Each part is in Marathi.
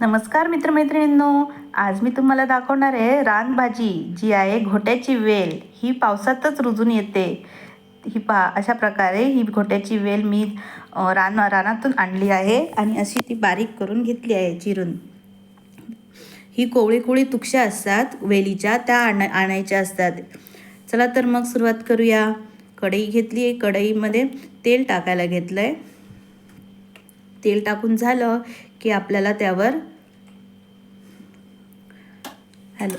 नमस्कार मित्रमैत्रिणींनो. आज मी तुम्हाला दाखवणार आहे रानभाजी जी आहे घोट्याची वेल. ही पावसातच रुजून येते. ही पा अशा प्रकारे ही घोट्याची वेल मी रान रानातून आणली आहे आणि अशी ती बारीक करून घेतली आहे चिरून. ही कोवळी कोवळी तुकशा असतात वेलीच्या त्या आण आणायच्या असतात. चला तर मग सुरुवात करूया. कढई घेतली आहे. कढईमध्ये तेल टाकायला घेतलं आहे तेल टाकून झालं की आपल्याला त्यावर हॅलो.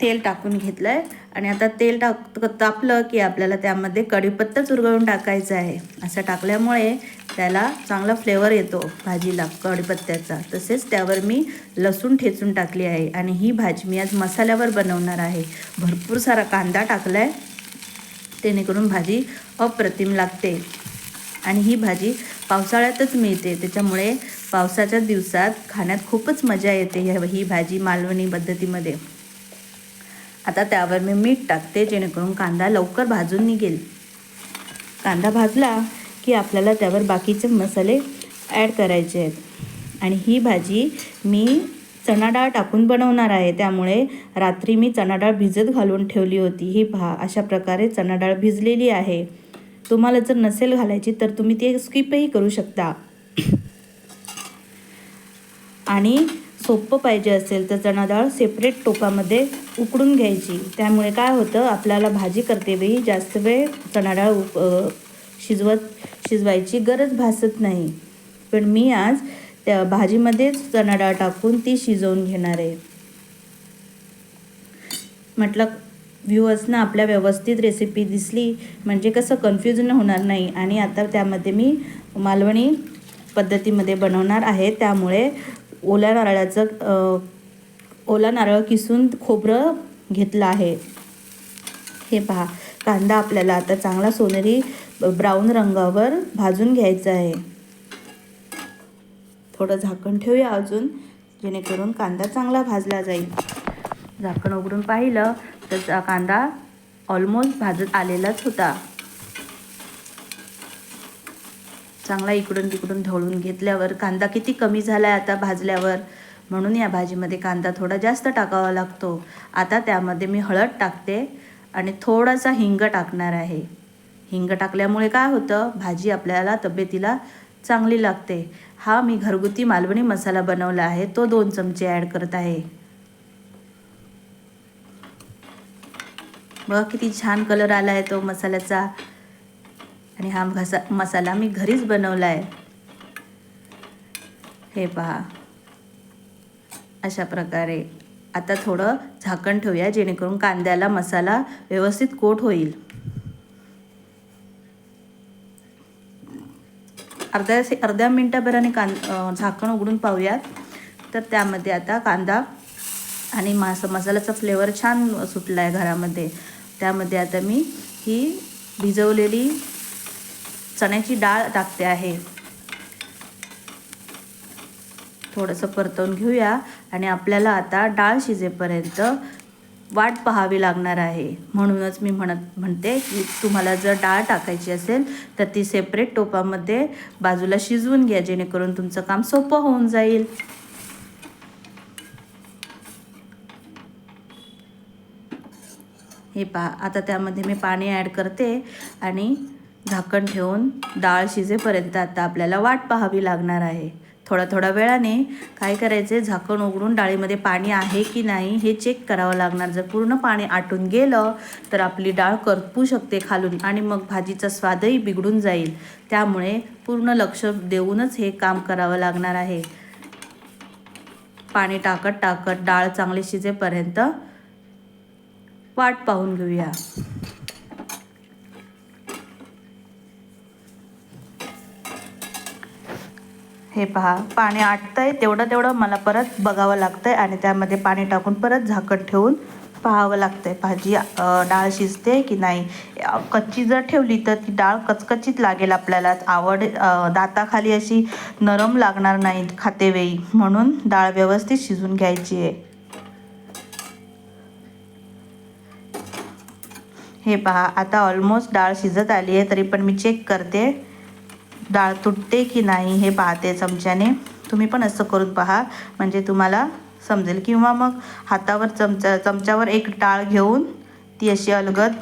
तेल टाकून घेतलं आहे आणि आता तेल टाक तापलं की आपल्याला त्यामध्ये कढीपत्ता चुरगळून टाकायचा आहे. असं टाकल्यामुळे त्याला चांगला फ्लेवर येतो भाजीला कढीपत्त्याचा. तसेच त्यावर मी लसूण ठेचून टाकली आहे आणि ही भाजी मी आज मसाल्यावर बनवणार आहे. भरपूर सारा कांदा टाकला आहे जेणेकरून भाजी अप्रतिम लागते. आणि ही भाजी पावसाळ्यातच मिळते त्याच्यामुळे पावसाच्या दिवसात खाण्यात खूपच मजा येते ह्या- ही भाजी मालवणी पद्धतीमध्ये. आता त्यावर मी मीठ टाकते जेणेकरून कांदा लवकर भाजून निघेल. कांदा भाजला की आपल्याला त्यावर बाकीचे मसाले ॲड करायचे आहेत. आणि ही भाजी मी चणा डाळ टाकून बनवणार आहे. त्यामुळे रात्री मी चणा डाळ भिजत घालून ठेवली होती. ही भा अशा प्रकारे चणा डाळ भिजलेली आहे. तुम्हाला जर नसेल घालायची तर तुम्ही ते स्किपही करू शकता. आणि सोपं पाहिजे असेल तर चणा डाळ सेपरेट टोपामध्ये उकडून घ्यायची. त्यामुळे काय होतं आपल्याला भाजी करतेवेळी जास्त वेळ चणा डाळ उक शिजवत शिजवायची गरज भासत नाही. पण मी आज त्या भाजीमध्येच चणा डाळ टाकून ती शिजवून घेणार आहे. म्हटलं व्ह्यूअर्सना आपल्या व्यवस्थित रेसिपी दिसली म्हणजे कसं कन्फ्युजन होणार नाही. आणि आता त्यामध्ये मी मालवणी पद्धतीमध्ये बनवणार आहे. त्यामुळे ओल्या नारळाचं ओला नारळ किसून खोबरं घेतलं आहे. हे पहा कांदा आपल्याला आता चांगला सोनेरी ब्राऊन रंगावर भाजून घ्यायचा आहे. थोडं झाकण ठेवूया अजून जेणेकरून कांदा चांगला भाजला जाईल. झाकण उघडून पाहिलं तर कांदा ऑलमोस्ट भाजत आलेलाच होता. चांगला इकडून तिकडून ढवळून घेतल्यावर कांदा किती कमी झाला आहे आता भाजल्यावर? म्हणून या भाजीमध्ये कांदा थोडा जास्त टाकावा लागतो. आता त्यामध्ये मी हळद टाकते आणि थोडासा हिंग टाकणार आहे. हिंग टाकल्यामुळे काय होतं? भाजी आपल्याला तब्येतीला चांगली लागते. हा मी घरगुती मालवणी मसाला बनवला आहे. तो दोन चमचे ॲड करत आहे. बघ किती छान कलर आला आहे तो मसाल्याचा. आणि हा घसा मसाला मी घरीच बनवला आहे हे पहा. अशा प्रकारे. आता थोडं झाकण ठेवूया जेणेकरून कांद्याला मसाला व्यवस्थित कोट होईल. अर्ध्या अर्ध्या मिनटाभराने कां झाकण उघडून पाहूयात. तर त्यामध्ये आता कांदा आणि मास मसाल्याचा फ्लेवर छान सुटला आहे घरामध्ये. त्यामध्ये आता मी ही भिजवलेली चण्याची डाळ टाकते आहे. थोडंसं परतवून घेऊया आणि आपल्याला आता डाळ शिजेपर्यंत वाट पाहावी लागणार आहे. म्हणूनच मी म्हणत म्हणते की तुम्हाला जर डाळ टाकायची असेल तर ती सेपरेट टोपामध्ये बाजूला शिजवून घ्या जेणेकरून तुमचं काम सोपं होऊन जाईल. हे पहा आता त्यामध्ये मी पाणी ॲड करते आणि झाकण ठेवून डाळ शिजेपर्यंत आता आपल्याला वाट पाहावी लागणार आहे. थोडा थोड्या वेळाने काय करायचे झाकण उघडून डाळीमध्ये पाणी आहे की नाही हे चेक करावं लागणार. जर पूर्ण पाणी आटून गेलं तर आपली डाळ करपू शकते खालून आणि मग भाजीचा स्वादही बिघडून जाईल. त्यामुळे पूर्ण लक्ष देऊनच हे काम करावं लागणार आहे. पाणी टाकत टाकत डाळ चांगली शिजेपर्यंत वाट पाहून घेऊया. हे पहा पाणी आटतंय तेवढं तेवढं मला परत बघावं लागतंय आणि त्यामध्ये पाणी टाकून परत झाकण ठेवून पाहावं लागतंय. भाजी डाळ शिजते की नाही? कच्ची जर ठेवली तर ती डाळ कचकचीत लागेल आपल्याला. आवड दाताखाली अशी नरम लागणार नाही खातेवेळी म्हणून डाळ व्यवस्थित शिजून घ्यायची आहे. हे पहा आता ऑलमोस्ट डाळ शिजत आली आहे तरी पण मी चेक करते. डाळ तुटते की नाही हे पाहते चमच्याने. तुम्ही पण असं करून पहा. म्हणजे तुम्हाला समजेल. किंवा मग हातावर चमचा चमच्यावर एक डाळ घेऊन ती अशी अलगद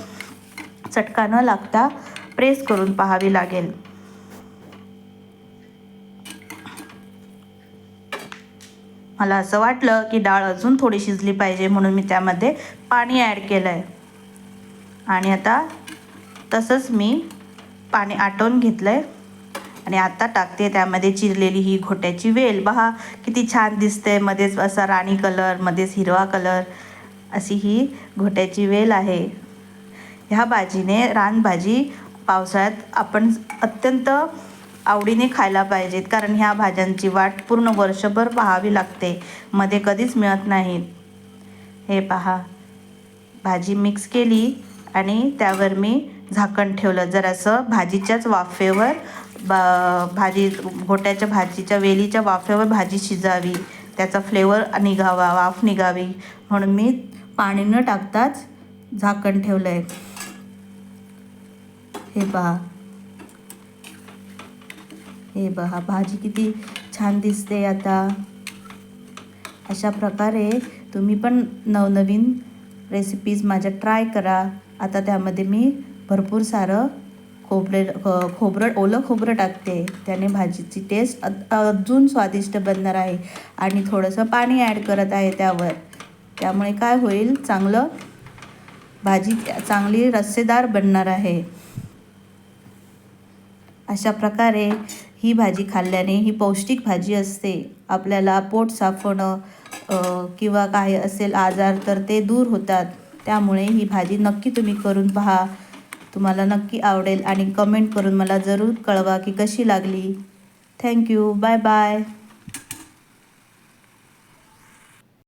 चटका न लागता प्रेस करून पाहावी लागेल. मला असं वाटलं की डाळ अजून थोडी शिजली पाहिजे म्हणून मी त्यामध्ये पाणी ॲड केलं आहे आणि आता तसंच मी पाणी आटवून घेतलं आहे आणि आता टाकते त्यामध्ये चिरलेली ही घोट्याची वेल. पहा किती छान दिसते मध्येच असा राणी कलर मध्येच हिरवा कलर अशी ही घोट्याची वेल आहे. ह्या भाजीने रानभाजी पावसाळ्यात आपण अत्यंत आवडीने खायला पाहिजेत. कारण ह्या भाज्यांची वाट पूर्ण वर्षभर पाहावी लागते. मध्ये कधीच मिळत नाहीत हे पहा. भाजी मिक्स केली आणि त्यावर मी झाकण ठेवलं. जरासं भाजीच्याच वाफेवर बा भाजी गोट्याच्या भाजीच्या वेलीच्या वाफेवर भाजी शिजावी. त्याचा फ्लेवर निघावा वाफ निघावी. म्हणून मी पाणी न टाकताच झाकण ठेवलं आहे हे पहा. हे पहा भाजी किती छान दिसते आता. अशा प्रकारे तुम्ही पण नवनवीन रेसिपीज माझ्या ट्राय करा. आता त्यामध्ये मी भरपूर सारं खोबरे खोबरं ओलं खोबरं टाकते. त्याने भाजीची टेस्ट अजून स्वादिष्ट बनणार आहे. आणि थोडंसं पाणी ॲड करत आहे त्यावर. त्यामुळे काय होईल? चांगलं भाजी चांगली रस्सेदार बनणार आहे. अशा प्रकारे ही भाजी खाल्ल्याने ही पौष्टिक भाजी असते. आपल्याला पोट साफ होणं किंवा काही असेल आजार तर ते दूर होतात. त्यामुळे ही भाजी नक्की तुम्ही करून पहा. तुम्हाला नक्की आवडेल आणि कमेंट करून मला जरूर कळवा की कशी लागली. Thank you bye bye